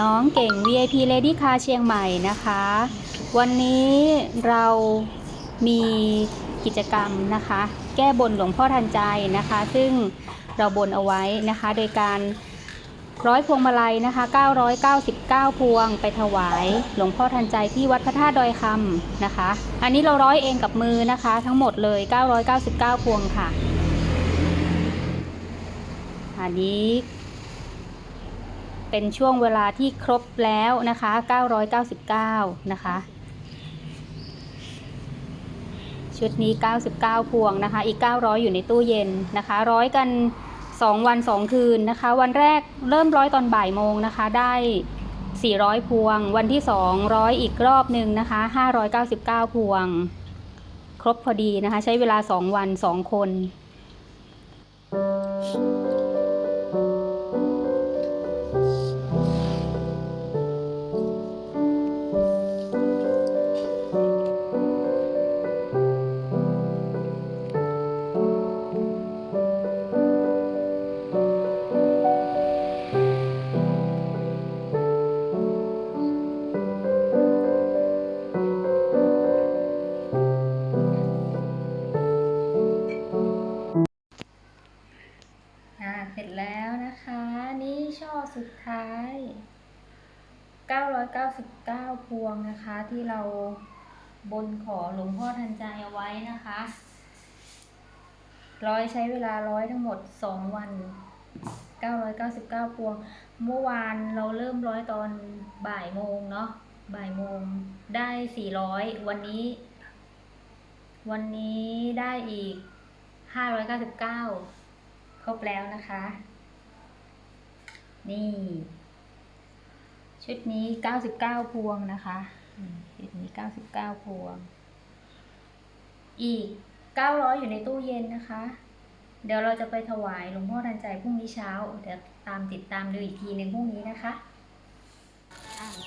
น้องเก่ง VIP Lady Car เชียงใหม่นะคะ วันนี้เรามีกิจกรรมนะคะ แก้บนหลวงพ่อทันใจนะคะ ซึ่งเราบนเอาไว้นะคะ โดยการร้อยพวงมาลัยนะคะ 999 พวงไปถวายหลวงพ่อทันใจที่วัดพระธาตุดอยคำนะคะ อันนี้เราร้อยเองกับมือนะคะ ทั้งหมดเลย 999 พวงค่ะ อันนี้ เป็นช่วงเวลาที่ครบแล้วนะคะ 999 นะคะ ชุดนี้ 99 พวงนะคะ อีก 900 อยู่ในตู้เย็นนะคะ ร้อยกัน 2 วัน 2 คืนนะคะ วันแรกเริ่มร้อยตอนบ่ายโมงนะคะ ได้ 400 พวง วันที่ 2 ร้อยอีกรอบหนึ่งนะคะ 599 พวง ครบพอดีนะคะ ใช้เวลา 2 วัน 2 คนอ่ ท้าย999 พวงนะคะ ที่เราบนขอหลวงพ่อทันใจเอาไว้นะคะ ร้อยใช้เวลาร้อยทั้งหมด 2 วัน 999 พวง เมื่อวานเราเริ่มร้อยตอนบ่ายโมงเนาะ บ่ายโมงได้ 400 วันนี้ วันนี้ได้อีก 599 ครบแล้วนะคะ นี่ ชุดนี้99พวงนะคะชุดนี้99พวง อีก900อยอยู่ในตู้เย็นนะคะ เดี๋ยวเราจะไปถวายหลวงพ่อทันใจพรุ่งนี้เช้า เดี๋ยวตามติดตามดูอีกทีหนึ่งพรุ่งนี้นะคะ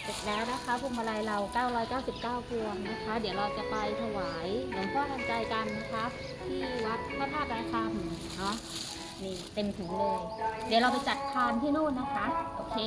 เสร็จแล้วนะคะพวงมาลัยเรา 999 พวงนะคะ เดี๋ยวเราจะไปถวายหลวงพ่อทันใจกันนะคะ ที่วัดพระธาตุดอยคำเนาะ นี่เต็มถุงเลย เดี๋ยวเราไปจัดทานที่นู่นนะคะ โอเค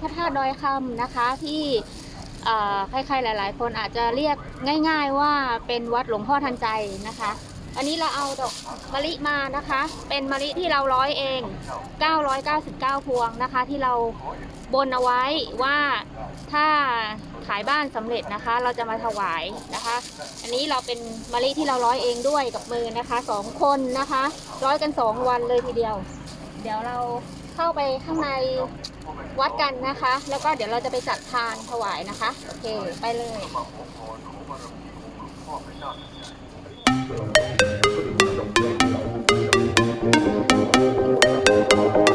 พระธาตุดอยคำนะคะที่ใครๆหลาย ๆ คนอาจจะเรียกง่าย ๆ ว่าเป็นวัดหลวงพ่อทันใจนะคะ อันนี้เราเอาดอกมะลิมานะคะ เป็นมะลิที่เราร้อยเอง 999 พวงนะคะ ที่เราบนเอาไว้ว่าถ้าขายบ้านสำเร็จนะคะ เราจะมาถวายนะคะ อันนี้เราเป็นมะลิที่เราร้อยเองด้วยกับมือนะคะสองคนนะคะ ร้อยกันสองวันเลยทีเดียว เดี๋ยวเราเข้าไปข้างใน วัดกันนะคะ แล้วก็เดี๋ยวเราจะไปจัดทานถวายนะคะ โอเค ไปเลยเรา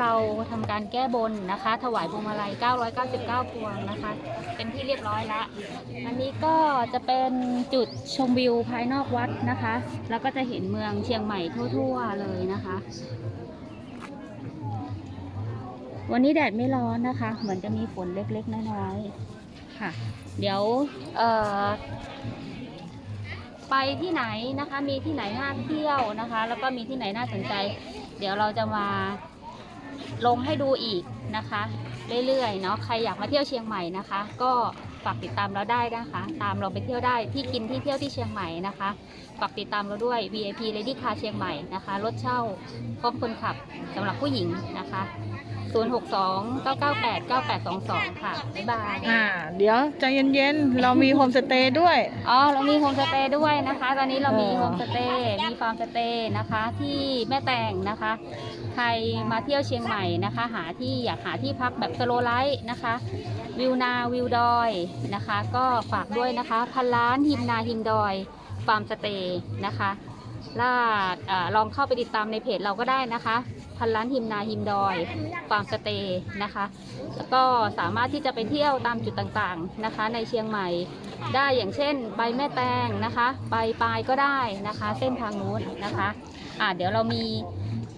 เราทำการแก้บนนะคะ ถวายพวงมาลัย 999 พวงนะคะ เป็นที่เรียบร้อยละอันนี้ก็จะเป็นจุดชมวิวภายนอกวัดนะคะ แล้วก็จะเห็นเมืองเชียงใหม่ทั่วๆเลยนะคะ วันนี้แดดไม่ร้อนนะคะ เหมือนจะมีฝนเล็กๆ น้อยๆ ค่ะ เดี๋ยวเอ่อไปที่ไหนนะคะ มีที่ไหนน่าเที่ยวนะคะ แล้วก็มีที่ไหนน่าสนใจ เดี๋ยวเราจะมา ลงให้ดูอีกนะคะ เรื่อยๆเนาะใครอยากมาเที่ยวเชียงใหม่นะคะ ก็ ฝากติดตามเราได้นะคะ ตามเราไปเที่ยวได้ที่กินที่เที่ยวที่เชียงใหม่นะคะฝากติดตามเราด้วย VIP Lady Car เชียงใหม่นะคะรถเช่าพร้อมคนขับสำหรับผู้หญิงนะคะ 062 998 9822 ค่ะ บ๊ายบาย อ่า เดี๋ยวใจเย็นๆ เรามีโฮมสเตย์ด้วย อ๋อ เรามีโฮมสเตย์ด้วยนะคะ ตอนนี้เรามีเออโฮมสเตย์ มีฟาร์มสเตย์นะคะ ที่แม่แตงนะคะ ใครมาเที่ยวเชียงใหม่นะคะ หาที่อยากหาที่พักแบบสโลไลท์นะคะ วิวนาวิวดอยนะคะ ก็ฝากด้วยนะคะพันล้านหิมนาหิมดอยฟาร์มสเตย์นะคะล่าอ่าลองเข้าไปติดตามในเพจเราก็ได้นะคะ พันล้านหิมนาหิมดอยฟาร์มสเตย์นะคะ แล้วก็สามารถที่จะไปเที่ยวตามจุดต่างๆนะคะ ในเชียงใหม่ได้อย่างเช่นใบแม่แตงนะคะใบปลายก็ได้นะคะ เส้นทางนู้นนะคะอ่าเดี๋ยวเรามี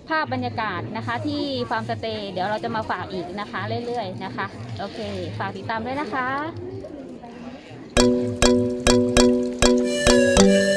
ภาพบรรยากาศนะคะที่ฟาร์มสเตย์เดี๋ยวเราจะมาฝากอีกนะคะเรื่อยๆนะคะ โอเค ฝากติดตามด้วยนะคะ Música